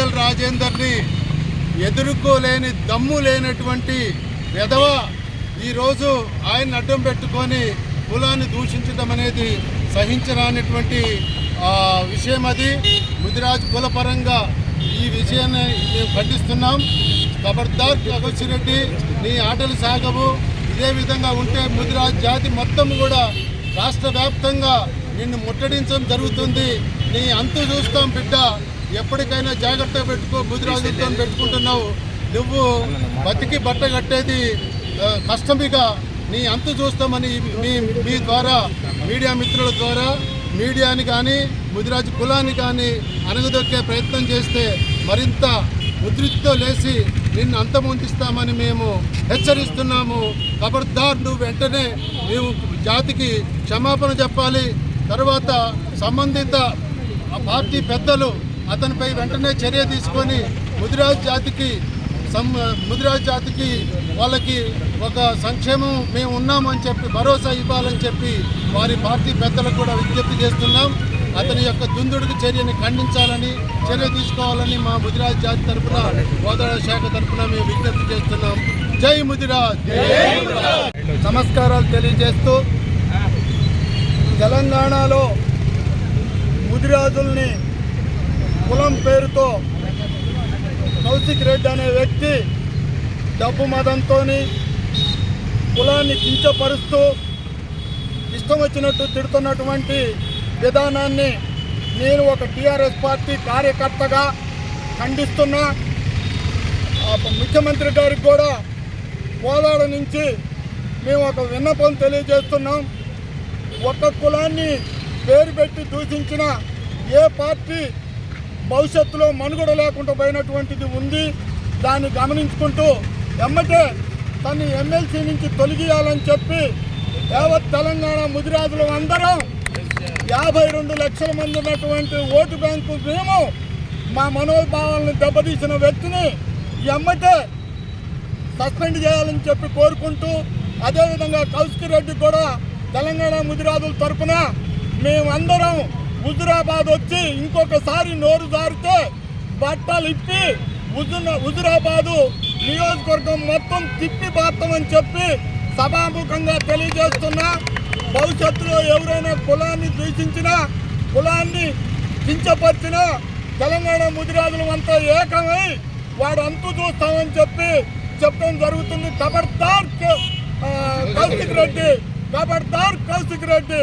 రాజేందర్ని ఎదుర్కోలేని దమ్ము లేనటువంటి విధవ ఈరోజు ఆయన అడ్డం పెట్టుకొని కులాన్ని దూషించడం అనేది సహించరానటువంటి విషయం అది. ముదిరాజ్ కులపరంగా ఈ విషయాన్ని మేము ఖండిస్తున్నాం. ఖబర్దార్ రెడ్డి నీ ఆటలు సాగవు. ఇదే విధంగా ఉంటే ముదిరాజ్ జాతి మొత్తం కూడా రాష్ట్ర వ్యాప్తంగా నిన్ను ముట్టడించడం జరుగుతుంది. నీ అంతు చూస్తాం బిడ్డ. ఎప్పటికైనా జాగ్రత్త పెట్టుకో గుజరాజులతో పెట్టుకుంటున్నావు. నువ్వు బతికి బట్ట కట్టేది కష్టమిగా నీ అంతు చూస్తామని మీ మీ ద్వారా మీడియా మిత్రుల ద్వారా మీడియాని కానీ ముదిరాజు కులాన్ని కానీ అణగదొక్కే ప్రయత్నం చేస్తే మరింత ఉద్రిక్తితో లేచి నిన్ను అంతమొందిస్తామని మేము హెచ్చరిస్తున్నాము. ఖబర్దార్ నువ్వు వెంటనే నీవు జాతికి క్షమాపణ చెప్పాలి. తర్వాత సంబంధిత పార్టీ పెద్దలు అతనిపై వెంటనే చర్య తీసుకొని ముదిరాజ్ జాతికి సం ముదిరాజ్ జాతికి వాళ్ళకి ఒక సంక్షేమం మేము ఉన్నామని చెప్పి భరోసా ఇవ్వాలని చెప్పి వారి పార్టీ పెద్దలకు కూడా విజ్ఞప్తి చేస్తున్నాం. అతని యొక్క దుందుడుకు చర్యని ఖండించాలని చర్య తీసుకోవాలని మా ముదిరాజ్ జాతి తరపున గోదావరి శాఖ తరపున మేము విజ్ఞప్తి చేస్తున్నాం. జై ముదిరాజ్! నమస్కారాలు తెలియజేస్తూ తెలంగాణలో ముదిరాజుల్ని కులం పేరుతో కౌశిక్ రెడ్డి అనే వ్యక్తి డబ్బు మదంతో కులాన్ని కించపరుస్తూ ఇష్టం వచ్చినట్టు తిడుతున్నటువంటి విధానాన్ని నేను ఒక టీఆర్ఎస్ పార్టీ కార్యకర్తగా ఖండిస్తున్నా. ముఖ్యమంత్రి గారికి కూడా కోదాడ నుంచి మేము ఒక విన్నపం తెలియజేస్తున్నాం. ఒక కులాన్ని పేరు పెట్టి దూషించిన ఏ పార్టీ భవిష్యత్తులో మనుగడ లేకుండా పోయినటువంటిది ఉంది. దాన్ని గమనించుకుంటూ ఎమ్మటే తను ఎమ్మెల్సీ నుంచి తొలగియాలని చెప్పి యావత్ తెలంగాణ ముదిరాజులు అందరం యాభై రెండు లక్షల మంది ఉన్నటువంటి ఓటు బ్యాంకు మేము మా మనోభావాలను దెబ్బతీసిన వ్యక్తిని ఎమ్మటే సస్పెండ్ చేయాలని చెప్పి కోరుకుంటూ అదేవిధంగా కౌశిక్ రెడ్డి కూడా తెలంగాణ ముదిరాజుల తరఫున మేమందరం హుజురాబాద్ వచ్చి ఇంకొకసారి నోరు జారితే బట్టలు ఇప్పి హుజురాబాదు నియోజకవర్గం మొత్తం తిప్పి బాస్తామని చెప్పి సభాముఖంగా తెలియజేస్తున్నా. భవిష్యత్తులో ఎవరైనా కులాన్ని దూషించినా కులాన్ని కించపరిచినా తెలంగాణ ముదిరాజులు అంతా ఏకమై వాడు అంతు చూస్తామని చెప్పి చెప్పడం జరుగుతుంది. కబర్దార్ కౌశిక్ రెడ్డి కబర్దార్ కౌశిక్ రెడ్డి.